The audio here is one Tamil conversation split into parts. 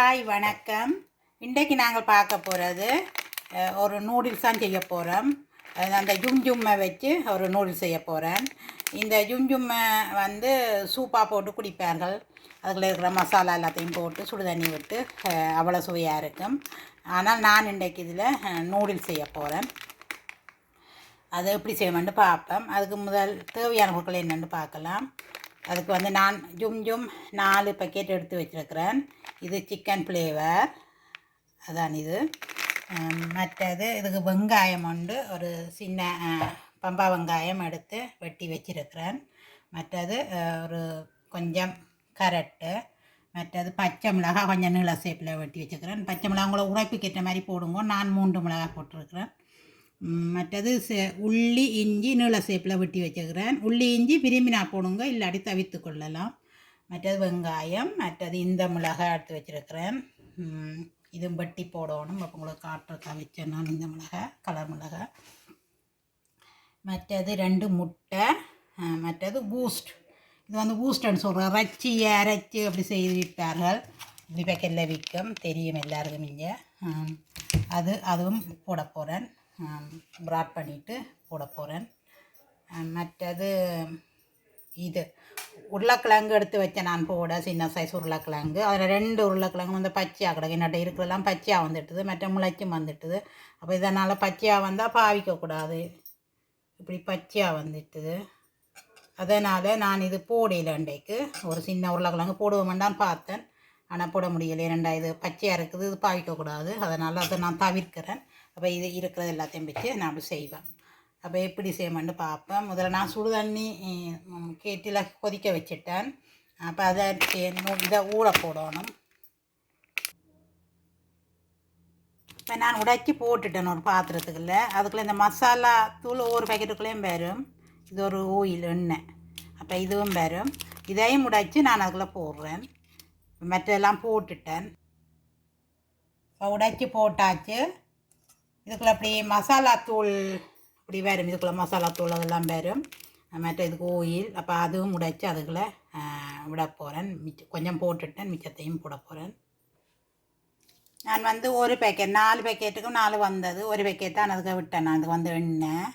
ஹாய் வணக்கம். இன்றைக்கு நாங்கள் பார்க்க போகிறது ஒரு நூடுல்ஸ் தான் செய்ய போகிறோம் அந்த ஜும்ஜும்மை வச்சு ஒரு நூடுல்ஸ் செய்ய போகிறேன் இந்த ஜும் ஜும்மை வந்து சூப்பாக போட்டு குடிப்பார்கள். அதில் இருக்கிற மசாலா எல்லாத்தையும் போட்டு சுடு தண்ணி விட்டு அவ்வளோ சுவையாக இருக்கும். ஆனால் நான் இன்றைக்கு இதில் நூடுல்ஸ் செய்ய போகிறேன் அதை எப்படி செய்யணும்னு பார்ப்போம். அதுக்கு முதல் தேவையான பொருட்கள் என்னென்னு பார்க்கலாம். அதுக்கு வந்து நான் ஜும் ஜும் நாலு பக்கெட் எடுத்து வச்சுருக்கிறேன். இது சிக்கன் ஃப்ளேவர் அதான் இது. மற்றது இதுக்கு வெங்காயம் உண்டு. ஒரு சின்ன பம்பா வெங்காயம் எடுத்து வெட்டி வச்சிருக்கிறேன். மற்றது ஒரு கொஞ்சம் கரட்டு. மற்றது பச்சை மிளகாய் கொஞ்சம் நீள சேப்பில் வெட்டி வச்சுக்கிறேன் பச்சை மிளகா உங்களை உரைப்புக்கு ஏற்ற மாதிரி போடுங்க. நான் மூன்று மிளகாய் போட்டிருக்கிறேன். மற்றது சே- உள்ளி இஞ்சி நீள சேப்பில் வெட்டி வச்சுக்கிறேன் உள்ளி இஞ்சி விரும்பினா போடுங்க. இல்லாட்டி தவித்து கொள்ளலாம். மற்றது வெங்காயம் மற்றது இந்த மிளகாய் எடுத்து வச்சுருக்கிறேன். இதுவும் வெட்டி போடணும். அப்போ உங்களுக்கு காட்டுறக்கா வச்சேன் நான் இந்த மிளகாய் கலர் மிளகாய். மற்றது ரெண்டு முட்டை மற்றது பூஸ்ட் இது வந்து பூஸ்ட்னு சொல்கிறேன் ரச்சி அரைச்சி அப்படி செய்து விற்பார்கள் இப்படி பேக்கெட்டில் விற்கும். தெரியும் எல்லாருக்கும் இங்கே. அது அதுவும் போட போகிறேன் ப்ராட் பண்ணிவிட்டு போட போகிறேன் மற்றது இது. உருளைக்கிழங்கு எடுத்து வச்சேன் நான் போட சின்ன சைஸ் உருளைக்கிழங்கு. அதில் ரெண்டு உருளைக்கிழங்கு வந்து பச்சையாக கிடக்கு. என்னட்ட இருக்கிறதெல்லாம் பச்சையாக வந்துட்டுது. மற்ற முளைச்சும் வந்துட்டுது. அப்போ இதனால் பச்சையாக வந்தால் பாவிக்கக்கூடாது இப்படி பச்சையாக வந்துட்டுது. அதனால் நான் இது போடையில் அண்டைக்கு ஒரு சின்ன உருளைக்கிழங்கு போடுவோம் தான் பார்த்தேன். ஆனால் போட முடியலை. ரெண்டா இது பச்சையாக இருக்குது. இது பாவிக்கக்கூடாது அதனால் அதை நான் தவிர்க்கிறேன். அப்போ இது இருக்கிறது எல்லாத்தையும் வச்சு நான் அப்படி செய்வேன். அப்போ எப்படி செய்யமான்னு பார்ப்பேன் முதல்ல நான் சுடு தண்ணி கேட்டில் கொதிக்க வச்சுட்டேன். அப்போ அதை இதை ஊற போடணும். இப்போ நான் உடைச்சி போட்டுட்டேன் ஒரு பாத்திரத்துக்குள்ள. அதுக்குள்ளே இந்த மசாலா தூள் ஒவ்வொரு பேக்கெட்டுக்குள்ளேயும் வரும். இது ஒரு ஓயில் எண்ணெய். அப்போ இதுவும் வரும். இதையும் உடைச்சி நான் அதுக்குள்ளே போடுறேன். மற்றதெல்லாம் போட்டுட்டேன். இப்போ உடைச்சி போட்டாச்சு. இதுக்குள்ள அப்படி மசாலா தூள் இப்படி வரும் இதுக்குள்ள மசாலாத்தூள் அதெல்லாம் வரும் மற்ற இதுக்கு ஓயில் அப்போ அதுவும் உடைச்சி அதுக்குள்ளே விட போகிறேன் மிச்ச கொஞ்சம் போட்டுட்டேன். மிச்சத்தையும் போட போகிறேன் நான் வந்து ஒரு பேக்கெட் நாலு பேக்கெட்டுக்கும் நாலு வந்தது. ஒரு பேக்கெட் தான் அதுக்கு விட்டேன் நான். அதுக்கு வந்து எண்ணெய்.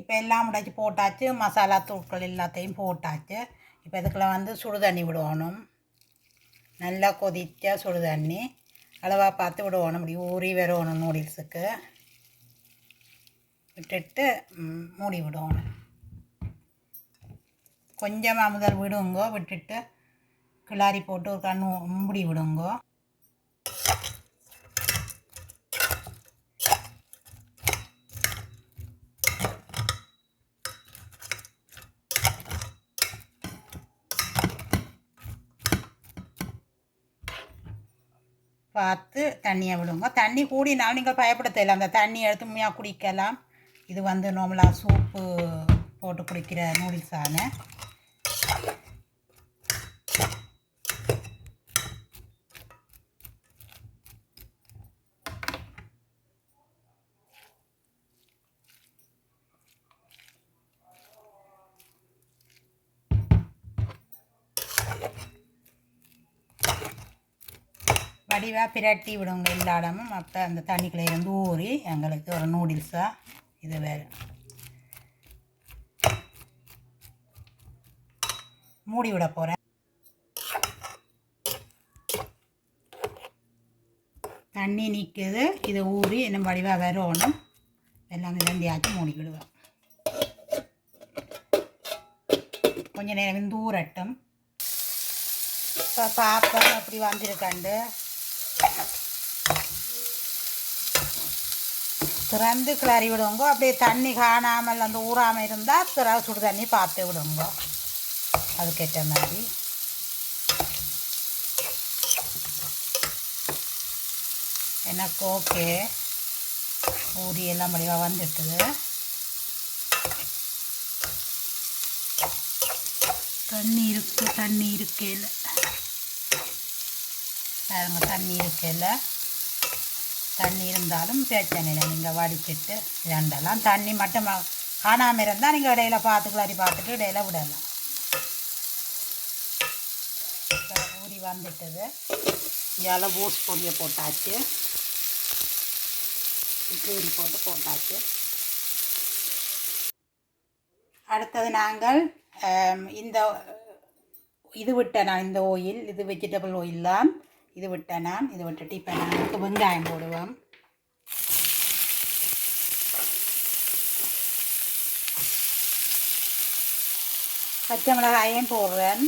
இப்போ எல்லாம் உடைச்சி போட்டாச்சு. மசாலா தூட்கள் எல்லாத்தையும் போட்டாச்சு. இப்போ இதுக்குள்ள வந்து சுடு தண்ணி விடணும். நல்லா கொதிச்ச சுடு தண்ணி அளவாக பார்த்து விடணும். இப்படி ஊறி வரணும் நூடுல்ஸுக்கு விட்டுட்டு மூடி விடணும் கொஞ்சமாக முதல் விடுங்கோ விட்டுட்டு கிளாரி போட்டு ஒரு கண்ணு மூடி விடுங்கோ. பார்த்து தண்ணியை விடுங்க. தண்ணி கூடினாலும் நீங்கள் பயப்பட தேவையில்ல. அந்த தண்ணி எடுத்து உண்மையாக குடிக்கலாம். இது வந்து நார்மலாக சூப்பு போட்டு குடிக்கிற நூடுல்ஸான வடிவாக பிரட்டி விடுங்க எல்லா இடமும். அப்போ அந்த தண்ணிக்குள்ளே இருந்து ஊறி எங்களுக்கு ஒரு நூடுல்ஸாக இது வேறு. மூடி விட போகிறேன் தண்ணி நிற்குது இதை ஊறி இன்னும் வடிவாக வரணும் எல்லாம் இலந்தியாச்சும் மூடி விடுவேன் கொஞ்ச நேரம் தூரட்டும் இப்போ பாப்பம் அப்படி வந்திருக்கண்டு. திறந்து கிளறி விடுங்க. அப்படியே தண்ணி காணாமல் அந்த ஊறாமல் இருந்தால் திற சுடு தண்ணி பார்த்து விடுங்க. அதுக்கேற்ற மாதிரி. எனக்கு ஓகே. ஊறி எல்லாம் முடிவாக வந்துட்டுது தண்ணி இருக்கு தண்ணி இருக்கையில் பாருங்க தண்ணி இருக்கையில் தண்ணி இருந்தாலும் பிரச்சனை இல்லை நீங்கள் வடிச்சிட்டு ரெண்டெல்லாம் தண்ணி மட்டும்? காணாமல் இருந்தால் நீங்கள் இடையில பார்த்து கிளறி பார்த்துட்டு இடையில விடலாம். பூரி ஊறி வந்துட்டது. இதில் ஊசி பொடியை போட்டாச்சு. கீரி போட்டு போட்டாச்சு. அடுத்தது நாங்கள் இந்த இது விட்டேன் நான் இந்த ஓயில் இது வெஜிடபிள் ஓயில் தான். இது விட்டேன் நான் இது விட்டுட்டு இப்போ நாங்கள் வெங்காயம் போடுவோம். பச்சை மிளகாயும் போடுறேன்.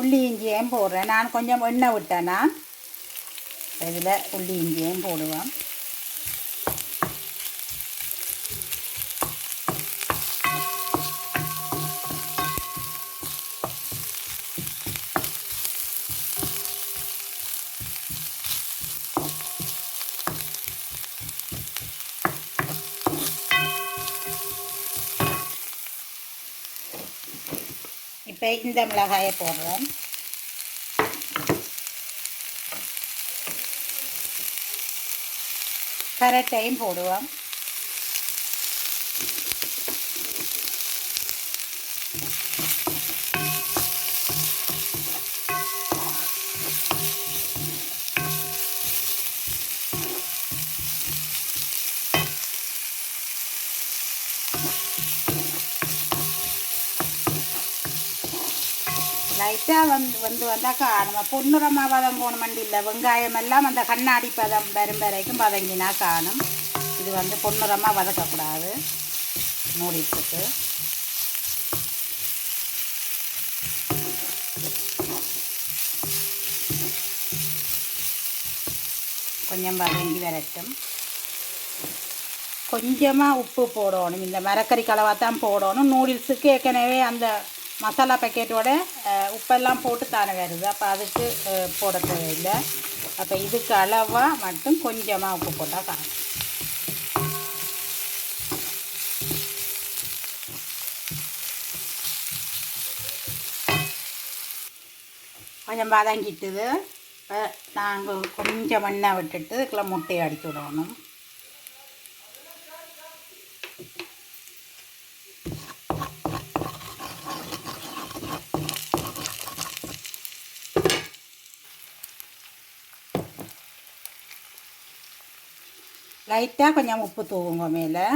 உள்ளி இஞ்சியையும் போடுறேன். நான் கொஞ்சம் எண்ணெய் விட்டேன் நான் இதில் உள்ளி இஞ்சியையும் போடுவேன் இப்போ இந்த மிளகாயை போடுறோம். கரெக்டையும் போடுவோம். லைட்டாக வந்து வந்து வந்தாக்கா நம்ம பொன்னுரமாக வதம் போகணுமெண்டு இல்லை வெங்காயம் எல்லாம் அந்த கண்ணாடி பதம் வரும் வரைக்கும் வதங்கினா காணும். இது வந்து பொன்னுரமாக வதக்கக்கூடாது. நூடுல்ஸுக்கு கொஞ்சம் வதங்கி வரட்டும். கொஞ்சமாக உப்பு போடணும். இந்த மரக்கறி கலவாக தான் போடணும். நூடுல்ஸுக்கு ஏற்கனவே அந்த மசாலா பேக்கெட்டோட உப்பெல்லாம் போட்டு தானே வருது அப்போ அதுக்கு போட தேவையில்லை. அப்போ இதுக்கு அளவாக மட்டும் கொஞ்சமாக உப்பு போட்டால் காணும் கொஞ்சம் வதங்கிட்டுது. இப்போ நாங்கள் கொஞ்சம் மண்ணை விட்டுட்டு இதுக்குள்ள முட்டையை அடிச்சு விடணும். லைட்டாக கொஞ்சம் உப்பு தூவுங்க மேலே.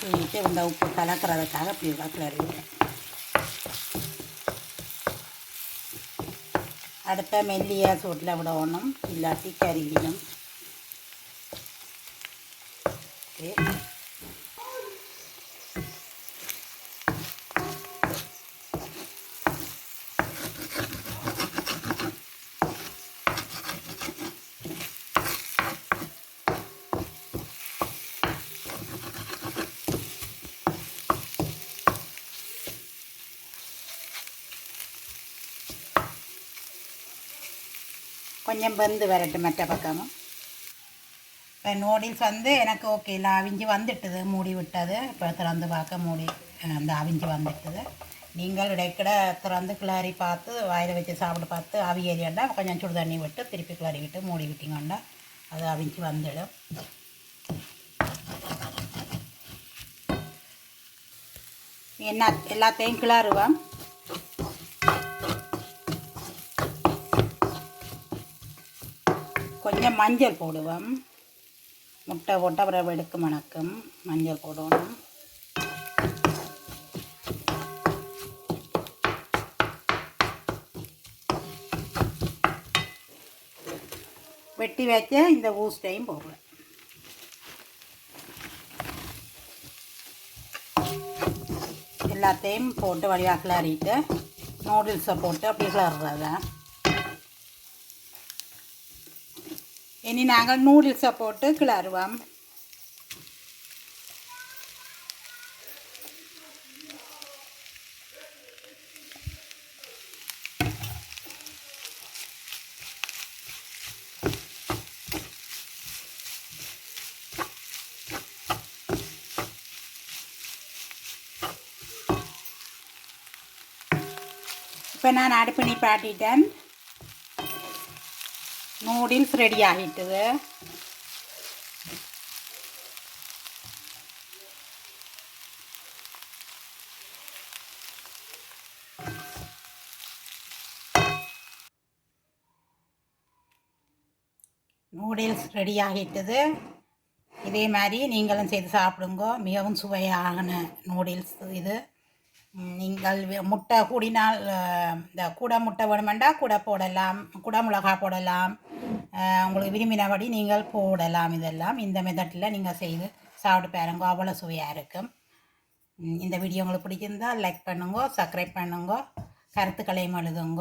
தூவிட்டு இந்த உப்பு கலக்கிறதுக்காக இப்படி கிளறிவிட்டேன் அடுத்த மெல்லிய சூட்டில் விடணும் இல்லாட்டி கருகிடும். ஓகே. கொஞ்சம் வெந்து வரட்டும் மற்ற பக்கமும். இப்போ நூடில்ஸ் வந்து எனக்கு ஓகே இல்லை அவிஞ்சு வந்துட்டுது மூடி விட்டது. இப்போ திறந்து பார்க்க மூடி அந்த அவிஞ்சு வந்துட்டுது. நீங்கள் இடைக்கிட திறந்து கிளறி பார்த்து வாயில் வச்சு சாப்பிட பார்த்து அவியறியாண்டா கொஞ்சம் சுடு தண்ணி விட்டு திருப்பி கிளறி விட்டு மூடி விட்டிங்கண்டா அது அவிஞ்சு வந்துடும். என்ன எல்லாத்தையும் கிளறுவேன் கொஞ்சம் மஞ்சள் போடுவோம். முட்டை போட்டால் அப்புறம் வெடுக்கு மணக்கும். மஞ்சள் போடணும். வெட்டி வச்ச இந்த ஊஸ்டையும் போடுவேன். எல்லாத்தையும் போட்டு வழியாக கிளறிட்டு நூடுல்ஸை போட்டு அப்படி கிளறுறதா. இனி நாங்கள் நூடுல்ஸை போட்டு കിളറുവാം இப்போ நான் அடுப்பு நிப்பாட்டிட்டேன் நூடில்ஸ் ரெடி ஆகிட்டுது நூடுல்ஸ் ரெடி ஆகிட்டது. இதே மாதிரி நீங்களும் செய்து சாப்பிடுங்க. மிகவும் சுவையான நூடுல்ஸ் இது. நீங்கள் முட்டை கூடினால் இந்த கூட முட்டை வேணுமெண்டா கூட போடலாம் கூட மிளகா போடலாம் உங்களுக்கு விரும்பினபடி நீங்கள் போடலாம் இதெல்லாம். இந்த மெத்தடில் நீங்கள் செய்து சாப்பிட்டு பாருங்க அவ்வளோ சுவையாக இருக்கும். இந்த வீடியோ உங்களுக்கு பிடிச்சிருந்தால் லைக் பண்ணுங்க சப்ஸ்கிரைப் பண்ணுங்க கருத்துக்களையும் எழுதுங்க.